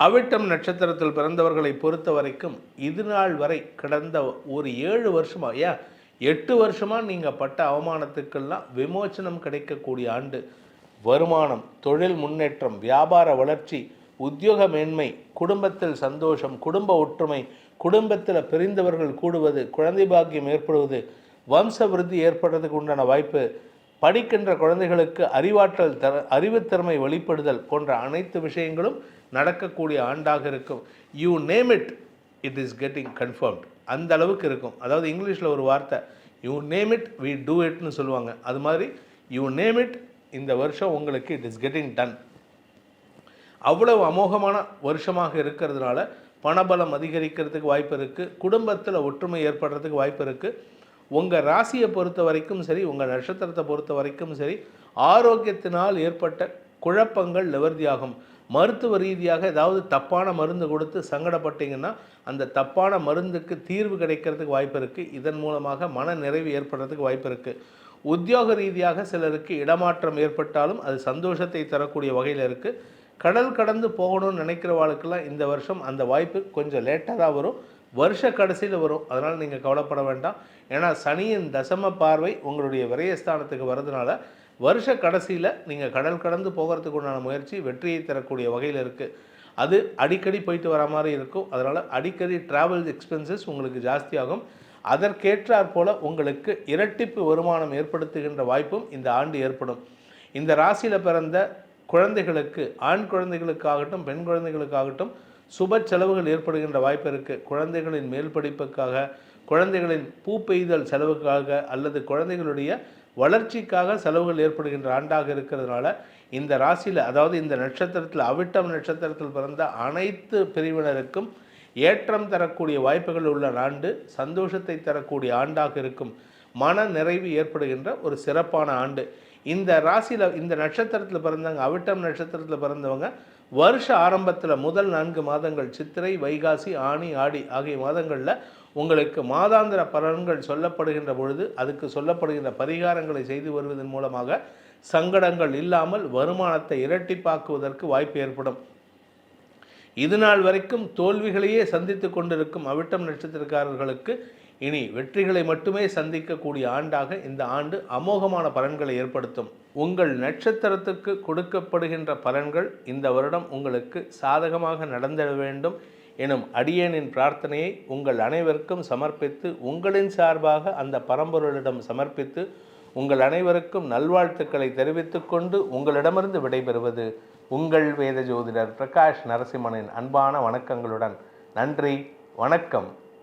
அவிட்டம் நட்சத்திரத்தில் பிறந்தவர்களை பொறுத்த வரைக்கும் இது நாள் வரை கடந்த ஒரு ஏழு வருஷமா ஏன் எட்டு வருஷமாக நீங்கள் பட்ட அவமானத்துக்கெல்லாம் விமோச்சனம் கிடைக்கக்கூடிய ஆண்டு. வருமானம் தொழில் முன்னேற்றம் வியாபார வளர்ச்சி உத்தியோக மேன்மை குடும்பத்தில் சந்தோஷம் குடும்ப ஒற்றுமை குடும்பத்தில் பிரிந்தவர்கள் கூடுவது குழந்தை பாக்கியம் ஏற்படுவது வம்ச விருத்தி ஏற்படுறதுக்கு உண்டான வாய்ப்பு படிக்கின்ற குழந்தைகளுக்கு அறிவாற்றல் தர அறிவுத்திறமை வெளிப்படுதல் போன்ற அனைத்து விஷயங்களும் நடக்கக்கூடிய ஆண்டாக இருக்கும். You name it it is getting confirmed அந்த அளவுக்கு இருக்கும். அதாவது இங்கிலீஷில் ஒரு வார்த்தை you name it we do இட்னு சொல்லுவாங்க. அது மாதிரி யூ நேம் இட் இந்த வருஷம் உங்களுக்கு இட் இஸ் கெட்டிங் டன் அவ்வளவு அமோகமான வருஷமாக இருக்கிறதுனால பணபலம் அதிகரிக்கிறதுக்கு வாய்ப்பு இருக்குது குடும்பத்தில் ஒற்றுமை ஏற்படுறதுக்கு வாய்ப்பு இருக்குது உங்கள் ராசியை பொறுத்த வரைக்கும் சரி உங்கள் நட்சத்திரத்தை பொறுத்த வரைக்கும் சரி ஆரோக்கியத்தினால் ஏற்பட்ட குழப்பங்கள் நிவர்த்தியாகும். மருத்துவ ரீதியாக ஏதாவது தப்பான மருந்து கொடுத்து சங்கடப்பட்டீங்கன்னா அந்த தப்பான மருந்துக்கு தீர்வு கிடைக்கிறதுக்கு வாய்ப்பு இருக்குது இதன் மூலமாக மன நிறைவு ஏற்படுறதுக்கு வாய்ப்பு இருக்குது உத்தியோக ரீதியாக சிலருக்கு இடமாற்றம் ஏற்பட்டாலும் அது சந்தோஷத்தை தரக்கூடிய வகையில் இருக்குது கடல் கடந்து போகணும்னு நினைக்கிறவாளுக்கெல்லாம் இந்த வருஷம் அந்த வாய்ப்பு கொஞ்சம் லேட்டாக தான் வரும். வருஷ கடைசியில் வரும். அதனால் நீங்கள் கவலைப்பட வேண்டாம். ஏன்னா சனியின் தசம பார்வை உங்களுடைய விரயஸ்தானத்துக்கு வரதுனால வருஷ கடைசியில் நீங்கள் கடல் கடந்து போகிறதுக்கு உண்டான முயற்சி வெற்றியை தரக்கூடிய வகையில் இருக்குது அது அடிக்கடி போயிட்டு வர மாதிரி இருக்கும். அதனால் அடிக்கடி ட்ராவல் எக்ஸ்பென்சஸ் உங்களுக்கு ஜாஸ்தியாகும். அதற்கேற்றாற் போல உங்களுக்கு இரட்டிப்பு வருமானம் ஏற்படுத்துகின்ற வாய்ப்பும் இந்த ஆண்டு ஏற்படும். இந்த ராசியில் பிறந்த குழந்தைகளுக்கு ஆண் குழந்தைகளுக்காகட்டும் பெண் குழந்தைகளுக்காகட்டும் சுப செலவுகள் ஏற்படுகின்ற வாய்ப்பு இருக்குது குழந்தைகளின் மேல் படிப்புக்காக குழந்தைகளின் பூ பெய்தல் செலவுக்காக அல்லது குழந்தைகளுடைய வளர்ச்சிக்காக செலவுகள் ஏற்படுகின்ற ஆண்டாக இருக்கிறதுனால இந்த ராசியில் அதாவது இந்த நட்சத்திரத்தில் அவிட்டம் நட்சத்திரத்தில் பிறந்த அனைத்து பிரிவினருக்கும் ஏற்றம் தரக்கூடிய வாய்ப்புகள் உள்ள ஆண்டு சந்தோஷத்தை தரக்கூடிய ஆண்டாக இருக்கும். மன நிறைவு ஏற்படுகின்ற ஒரு சிறப்பான ஆண்டு. இந்த ராசியில் இந்த நட்சத்திரத்தில் பிறந்தவங்க அவிட்டம் நட்சத்திரத்தில் பிறந்தவங்க வருஷ ஆரம்பத்தில் முதல் நான்கு மாதங்கள் சித்திரை வைகாசி ஆனி ஆடி ஆகிய மாதங்களில் உங்களுக்கு மாதாந்திர பலன்கள் சொல்லப்படுகின்ற பொழுது அதுக்கு சொல்லப்படுகின்ற பரிகாரங்களை செய்து வருவதன் மூலமாக சங்கடங்கள் இல்லாமல் வருமானத்தை இரட்டிப்பாக்குவதற்கு வாய்ப்பு ஏற்படும். இதுநாள் வரைக்கும் தோல்விகளையே சந்தித்து கொண்டிருக்கும் அவிட்டம் நட்சத்திரக்காரர்களுக்கு இனி வெற்றிகளை மட்டுமே சந்திக்கக்கூடிய ஆண்டாக இந்த ஆண்டு அமோகமான பலன்களை ஏற்படுத்தும். உங்கள் நட்சத்திரத்துக்கு கொடுக்கப்படுகின்ற பலன்கள் இந்த வருடம் உங்களுக்கு சாதகமாக நடந்திட வேண்டும் எனும் அடியேனின் பிரார்த்தனையை உங்கள் அனைவருக்கும் சமர்ப்பித்து உங்களின் சார்பாக அந்த பரம்பொருளிடம் சமர்ப்பித்து உங்கள் அனைவருக்கும் நல்வாழ்த்துக்களை தெரிவித்துக்கொண்டு உங்களிடமிருந்து விடைபெறுவது உங்கள் வேத ஜோதிடர் பிரகாஷ் நரசிம்மனின் அன்பான வணக்கங்களுடன். நன்றி வணக்கம்.